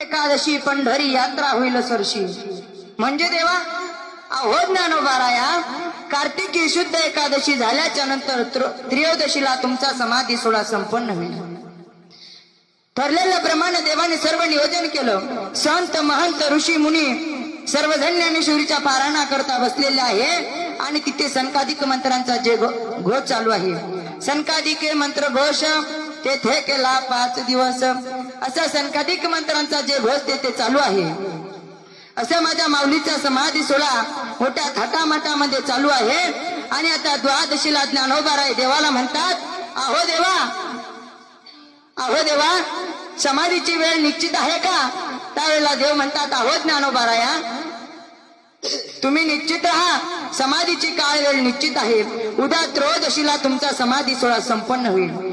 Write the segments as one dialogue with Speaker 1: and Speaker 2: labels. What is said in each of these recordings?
Speaker 1: एकादशी पंढरी यात्रा होईल सरशी. म्हणजे देवा अहो ज्ञानोबाराया कार्तिकी शुद्ध एकादशी झाल्याच्यानंतर त्र- त्रयोदशीला तुमचा समाधी सोहळा संपन्न होईल. ठरलेल्या प्रमाणे देवाने सर्व नियोजन केलं. संत महंत ऋषी मुनी सर्वजण ज्ञानेश्वरीच्या पारायणा करता बसलेले आहे आणि तिथे सनकाधिक मंत्रांचा जे घो- घोष चालू आहे. सनकाधिके मंत्र घोष तेथे केला पाच दिवस. असा सनकाधिक मंत्रांचा जे घोष तेथे चालू आहे. असं माझ्या माऊलीचा समाधी सोहळा मोठ्या थाटामाटामध्ये चालू आहे. आणि आता द्वादशीला ज्ञानोबाराय देवाला म्हणतात अहो देवा अहो देवा समाधीची वेळ निश्चित आहे का? त्यावेळेला देव म्हणतात अहो ज्ञानोबाराया तुम्ही निश्चित राहा समाधीची काळ वेळ निश्चित आहे. उद्या त्रयोदशीला तुमचा समाधी सोहळा संपन्न होईल.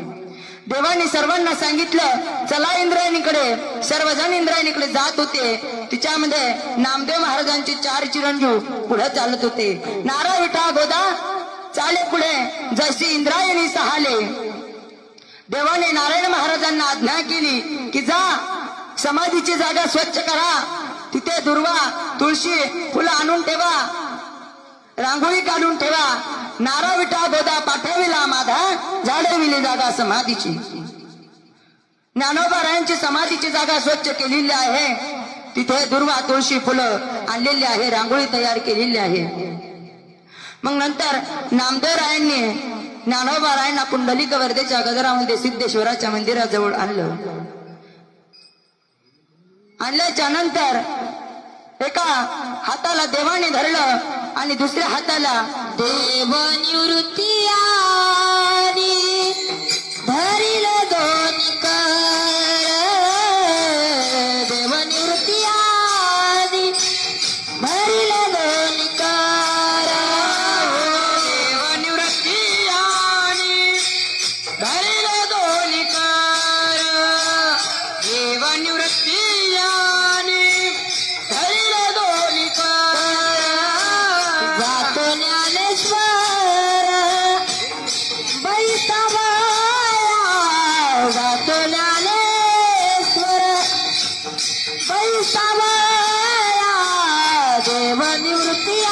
Speaker 1: देवाने सर्वांना सांगितलं चला इंद्रायणीकडे. सर्वजण इंद्रायणीकडे जात होते. तिच्यामध्ये नामदेव महाराजांचे चार चिरंजीव पुढे चालत होते. नारा विठा गोदा चाले पुढे जशी इंद्रायणी सहाले. देवाने नारायण महाराजांना आज्ञा केली की जा समाधीची जागा स्वच्छ करा. तिथे दुर्वा तुळशी फुलं आणून ठेवा. रांगोळी काढून ठेवा. नारा विटा गोदा पाठविला माधा झाडविली जागा समाधीची. ज्ञानोबारायांची समाधीची जागा स्वच्छ केलेली आहे. तिथे दुर्वा तुळशी फुलं आणलेली आहे रांगोळी तयार केलेली आहे. मग नंतर नामदेवरायांनी ज्ञानोबारायांना कुंडलिक वर्धेच्या गजरामध्ये सिद्धेश्वराच्या मंदिराजवळ आणलं. आणल्याच्या नंतर एका हाताला देवाने धरलं आणि दुसऱ्या हाताला
Speaker 2: देवनिवृत्ती
Speaker 1: ಶ್ರೀ ತವ ದೇವ ನಿವೃತ್ತಿಯ